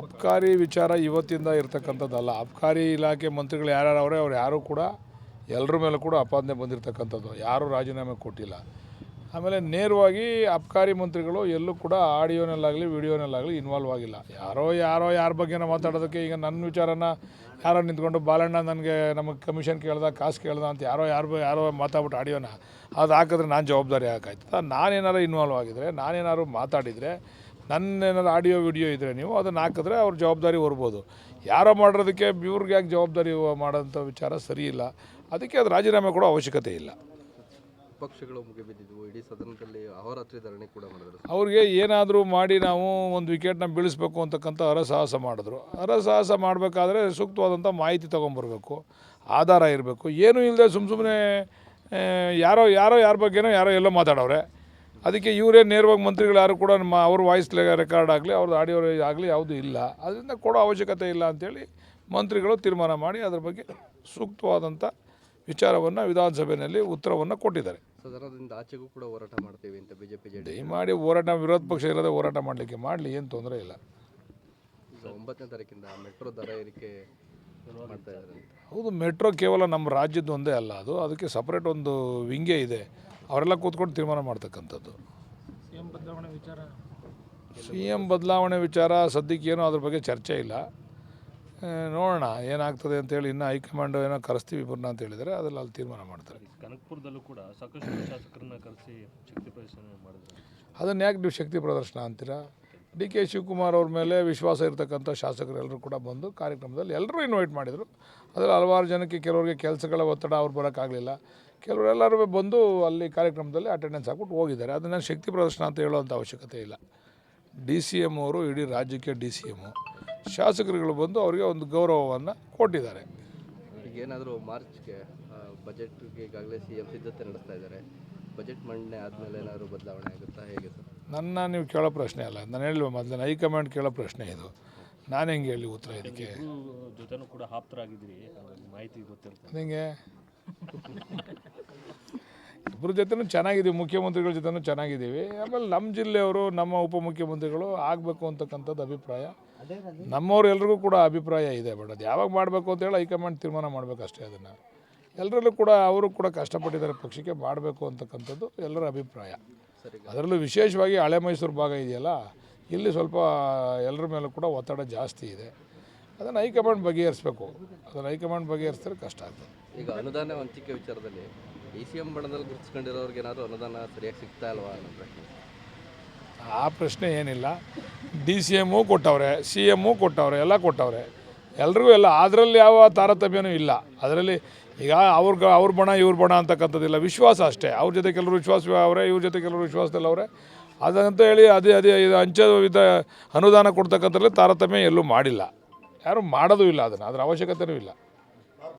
ಅಬ್ಕಾರಿ ವಿಚಾರ ಇವತ್ತಿಂದ ಇರ್ತಕ್ಕಂಥದ್ದಲ್ಲ. ಅಬ್ಕಾರಿ ಇಲಾಖೆ ಮಂತ್ರಿಗಳು ಯಾರ್ಯಾರು ಅವರೇ ಅವ್ರು ಯಾರೂ ಕೂಡ ಎಲ್ಲರ ಮೇಲೂ ಕೂಡ ಅಪಾದನೆ ಬಂದಿರತಕ್ಕಂಥದ್ದು. ಯಾರೂ ರಾಜೀನಾಮೆ ಕೊಟ್ಟಿಲ್ಲ. ಆಮೇಲೆ ನೇರವಾಗಿ ಅಬ್ಕಾರಿ ಮಂತ್ರಿಗಳು ಎಲ್ಲೂ ಕೂಡ ಆಡಿಯೋನಲ್ಲಾಗಲಿ, ವಿಡಿಯೋನಲ್ಲಾಗಲಿ ಇನ್ವಾಲ್ವ್ ಆಗಿಲ್ಲ. ಯಾರೋ ಯಾರೋ ಯಾರ ಬಗ್ಗೆನೋ ಮಾತಾಡೋದಕ್ಕೆ ಈಗ ನನ್ನ ವಿಚಾರನ ಯಾರೋ ನಿಂತ್ಕೊಂಡು, ಬಾಲಣ್ಣ ನನಗೆ ನಮಗೆ ಕಮಿಷನ್ ಕೇಳ್ದ, ಕಾಸು ಕೇಳ್ದ ಅಂತ ಯಾರೋ ಯಾರು ಯಾರೋ ಮಾತಾಡ್ಬಿಟ್ಟು ಆಡಿಯೋನ ಅದು ಹಾಕಿದ್ರೆ ನಾನು ಜವಾಬ್ದಾರಿ ಹಾಕಾಯ್ತು ನಾನೇನಾರು ಇನ್ವಾಲ್ವ್ ಆಗಿದ್ರೆ, ನಾನೇನಾದ್ರು ಮಾತಾಡಿದರೆ ನನ್ನೇನಾದ್ರು ಆಡಿಯೋ ವಿಡಿಯೋ ಇದ್ದರೆ ನೀವು ಅದನ್ನು ಹಾಕಿದ್ರೆ ಅವ್ರ ಜವಾಬ್ದಾರಿ ಹೊರ್ಬೋದು. ಯಾರೋ ಮಾಡಿರೋದಕ್ಕೆ ಇವ್ರಿಗೆ ಯಾಕೆ ಜವಾಬ್ದಾರಿ ಮಾಡೋಂಥ ವಿಚಾರ ಸರಿ ಇಲ್ಲ. ಅದಕ್ಕೆ ಅದು ರಾಜೀನಾಮೆ ಕೊಡೋ ಅವಶ್ಯಕತೆ ಇಲ್ಲ. ಪಕ್ಷಗಳು ಮುಗಿಬಿದ್ದಿದ್ವು. ಇಡೀ ಸದನದಲ್ಲಿ ಅಹೋರಾತ್ರಿ ಧರಣಿ ಕೂಡ ಮಾಡಿದ್ರು. ಅವ್ರಿಗೆ ಏನಾದರೂ ಮಾಡಿ ನಾವು ಒಂದು ವಿಕೆಟ್ನ ಬೀಳಿಸ್ಬೇಕು ಅಂತಕ್ಕಂಥ ಹರಸಾಹಸ ಮಾಡಿದ್ರು. ಹರಸಾಹಸ ಮಾಡಬೇಕಾದ್ರೆ ಸೂಕ್ತವಾದಂಥ ಮಾಹಿತಿ ತೊಗೊಂಬರ್ಬೇಕು. ಆಧಾರ ಇರಬೇಕು. ಏನೂ ಇಲ್ಲದೆ ಸುಮ್ಮ ಸುಮ್ಮನೆ ಯಾರೋ ಯಾರೋ ಯಾರ ಬಗ್ಗೆನೋ ಯಾರೋ ಎಲ್ಲೋ ಮಾತಾಡೋರೆ ಅದಕ್ಕೆ ಇವರೇ ನೇರವಾಗಿ ಮಂತ್ರಿಗಳು ಯಾರು ಕೂಡ ನಮ್ಮ ಅವ್ರ ವಾಯ್ಸ್ ರೆಕಾರ್ಡ್ ಆಗಲಿ ಅವ್ರದ್ದು ಆಡಿಯೋ ಆಗಲಿ ಯಾವುದೂ ಇಲ್ಲ. ಅದರಿಂದ ಕೊಡೋ ಅವಶ್ಯಕತೆ ಇಲ್ಲ ಅಂಥೇಳಿ ಮಂತ್ರಿಗಳು ತೀರ್ಮಾನ ಮಾಡಿ ಅದರ ಬಗ್ಗೆ ಸೂಕ್ತವಾದಂಥ ವಿಚಾರವನ್ನು ವಿಧಾನಸಭೆಯಲ್ಲಿ ಉತ್ತರವನ್ನು ಕೊಟ್ಟಿದ್ದಾರೆ. ಸದನದಿಂದ ಆಚೆಗೂ ಕೂಡ ಹೋರಾಟ ಮಾಡ್ತೀವಿ ಅಂತ ಬಿಜೆಪಿ ಮಾಡಿ ಹೋರಾಟ ವಿರೋಧ ಪಕ್ಷ ಇರೋದೇ ಹೋರಾಟ ಮಾಡಲಿಕ್ಕೆ ಮಾಡಲಿ ಏನು ತೊಂದರೆ ಇಲ್ಲ. ಒಂಬತ್ತನೇ ತಾರೀಕಿಂದ ಮೆಟ್ರೋ ದರ ಏರಿಕೆ ಹೌದು ಮೆಟ್ರೋ ಕೇವಲ ನಮ್ಮ ರಾಜ್ಯದ ಒಂದೇ ಅಲ್ಲ ಅದು. ಅದಕ್ಕೆ ಸಪ್ರೇಟ್ ಒಂದು ವಿಂಗೇ ಇದೆ. ಅವರೆಲ್ಲ ಕೂತ್ಕೊಂಡು ತೀರ್ಮಾನ ಮಾಡ್ತಕ್ಕಂಥದ್ದು. ಸಿ ಎಂ ಬದಲಾವಣೆ ವಿಚಾರ ಸದ್ಯಕ್ಕೆ ಏನೋ ಅದ್ರ ಬಗ್ಗೆ ಚರ್ಚೆ ಇಲ್ಲ. ನೋಡೋಣ ಏನಾಗ್ತದೆ ಅಂತೇಳಿ ಇನ್ನು ಹೈಕಮಾಂಡ್ ಏನೋ ಕರೆಸ್ತೀವಿ ಇಬ್ಬರನ್ನ ಅಂತ ಹೇಳಿದರೆ ಅದರಲ್ಲಿ ಅಲ್ಲಿ ತೀರ್ಮಾನ ಮಾಡ್ತಾರೆ. ಕನಕಪುರದಲ್ಲೂ ಕೂಡ ಸಾಕಷ್ಟು ಶಾಸಕರನ್ನ ಕರೆಸಿ ಶಕ್ತಿ ಪ್ರದರ್ಶನ ಮಾಡಿದ್ರು. ಅದನ್ನು ಯಾಕೆ ನೀವು ಶಕ್ತಿ ಪ್ರದರ್ಶನ ಅಂತೀರಾ? ಡಿ ಕೆ ಶಿವಕುಮಾರ್ ಅವ್ರ ಮೇಲೆ ವಿಶ್ವಾಸ ಇರತಕ್ಕಂಥ ಶಾಸಕರೆಲ್ಲರೂ ಕೂಡ ಬಂದು ಕಾರ್ಯಕ್ರಮದಲ್ಲಿ ಎಲ್ಲರೂ ಇನ್ವೈಟ್ ಮಾಡಿದರು. ಅದರಲ್ಲಿ ಹಲವಾರು ಜನಕ್ಕೆ ಕೆಲವರಿಗೆ ಕೆಲಸಗಳ ಒತ್ತಡ ಅವ್ರು ಬರೋಕ್ಕಾಗಲಿಲ್ಲ. ಕೆಲವರೆಲ್ಲರೂ ಬಂದು ಅಲ್ಲಿ ಕಾರ್ಯಕ್ರಮದಲ್ಲಿ ಅಟೆಂಡೆನ್ಸ್ ಹಾಕ್ಬಿಟ್ಟು ಹೋಗಿದ್ದಾರೆ. ಅದನ್ನು ಶಕ್ತಿ ಪ್ರದರ್ಶನ ಅಂತ ಹೇಳುವಂಥ ಅವಶ್ಯಕತೆ ಇಲ್ಲ. ಡಿ ಸಿ ಎಂ ಅವರು ಇಡೀ ರಾಜ್ಯಕ್ಕೆ ಡಿ ಸಿ ಎಂ ಶಾಸಕರುಗಳು ಬಂದು ಅವರಿಗೆ ಒಂದು ಗೌರವವನ್ನು ಕೊಟ್ಟಿದ್ದಾರೆ. ಈಗ ಏನಾದರೂ ಮಾರ್ಚ್ಗೆ ಬಜೆಟ್ಗೆ ಈಗಾಗಲೇ ಸಿ ಎಂ ಸಿದ್ಧತೆ ನಡೆಸ್ತಾ ಇದ್ದಾರೆ. ಬಜೆಟ್ ಮಂಡನೆ ಆದಮೇಲೆ ಏನಾದರೂ ಬದಲಾವಣೆ ಆಗುತ್ತಾ? ಹೇಗೆ ಸರ್? ನನ್ನ ನೀವು ಕೇಳೋ ಪ್ರಶ್ನೆ ಅಲ್ಲ ನಾನು ಹೇಳುವ ಮೊದಲು ಹೈಕಮಾಂಡ್ ಕೇಳೋ ಪ್ರಶ್ನೆ ಇದು. ನಾನು ಹೆಂಗೆ ಹೇಳಿ ಉತ್ತರ ಇದಕ್ಕೆ? ಜೊತೆನೂ ಕೂಡ ಆಪ್ತರಾಗಿದ್ದೀರಿ ಮಾಹಿತಿ ಗೊತ್ತಿರುತ್ತೆ. ನಿಮಗೆ ಇಬ್ಬರ ಜೊತೆನೂ ಚೆನ್ನಾಗಿದ್ದೀವಿ ಮುಖ್ಯಮಂತ್ರಿಗಳ ಜೊತೆನೂ ಚೆನ್ನಾಗಿದ್ದೀವಿ. ಆಮೇಲೆ ನಮ್ಮ ಜಿಲ್ಲೆಯವರು ನಮ್ಮ ಉಪಮುಖ್ಯಮಂತ್ರಿಗಳು ಆಗಬೇಕು ಅಂತಕ್ಕಂಥದ್ದು ಅಭಿಪ್ರಾಯ. ನಮ್ಮವ್ರು ಎಲ್ರಿಗೂ ಕೂಡ ಅಭಿಪ್ರಾಯ ಇದೆ ಬಟ್ ಅದು ಯಾವಾಗ ಮಾಡಬೇಕು ಅಂತ ಹೇಳಿ ಹೈಕಮಾಂಡ್ ತೀರ್ಮಾನ ಮಾಡಬೇಕಷ್ಟೇ ಅದನ್ನು. ಎಲ್ಲರಲ್ಲೂ ಕೂಡ ಅವರು ಕೂಡ ಕಷ್ಟಪಟ್ಟಿದ್ದಾರೆ ಪಕ್ಷಕ್ಕೆ ಮಾಡಬೇಕು ಅಂತಕ್ಕಂಥದ್ದು ಎಲ್ಲರ ಅಭಿಪ್ರಾಯ. ಅದರಲ್ಲೂ ವಿಶೇಷವಾಗಿ ಹಳೆ ಮೈಸೂರು ಭಾಗ ಇದೆಯಲ್ಲ ಇಲ್ಲಿ ಸ್ವಲ್ಪ ಎಲ್ಲರ ಮೇಲೂ ಕೂಡ ಒತ್ತಡ ಜಾಸ್ತಿ ಇದೆ. ಅದನ್ನು ಹೈಕಮಾಂಡ್ ಬಗೆಹರಿಸಬೇಕು. ಅದನ್ನು ಹೈಕಮಾಂಡ್ ಬಗೆಹರಿಸಿದ್ರೆ ಕಷ್ಟ ಆಗ್ತದೆ. ಈಗ ಅನುದಾನ ಹಂಚಿಕೆ ವಿಚಾರದಲ್ಲಿ ಇ ಸಿ ಎಂ ಏನಾದರೂ ಅನುದಾನ ಸರಿಯಾಗಿ ಸಿಗ್ತಾ ಇಲ್ವಾ ಅನ್ನೋ ಆ ಪ್ರಶ್ನೆ ಏನಿಲ್ಲ. ಡಿ ಸಿ ಎಮ್ಮು ಕೊಟ್ಟವ್ರೆ, ಸಿ ಎಮ್ಮು ಕೊಟ್ಟವ್ರೆ, ಎಲ್ಲ ಕೊಟ್ಟವ್ರೆ. ಎಲ್ರಿಗೂ ಎಲ್ಲ ಅದರಲ್ಲಿ ಯಾವ ತಾರತಮ್ಯನೂ ಇಲ್ಲ. ಅದರಲ್ಲಿ ಈಗ ಅವ್ರ ಅವ್ರ ಬಣ, ಇವ್ರ ಬಣ ಅಂತಕ್ಕಂಥದ್ದಿಲ್ಲ. ವಿಶ್ವಾಸ ಅಷ್ಟೇ. ಅವ್ರ ಜೊತೆ ಕೆಲವರು ವಿಶ್ವಾಸ ಅವರೇ, ಇವ್ರ ಜೊತೆ ಕೆಲವರು ವಿಶ್ವಾಸದಲ್ಲಿ ಅವರೇ. ಅದಂತ ಹೇಳಿ, ಅದೇ ಅದೇ, ಇದು ಅಂಚೆ ವಿಧ ಅನುದಾನ ಕೊಡ್ತಕ್ಕಂಥದ್ರಲ್ಲಿ ತಾರತಮ್ಯ ಎಲ್ಲೂ ಮಾಡಿಲ್ಲ. ಯಾರೂ ಮಾಡೋದು ಇಲ್ಲ ಅದನ್ನು. ಅದರ ಅವಶ್ಯಕತೆಯೂ ಇಲ್ಲ.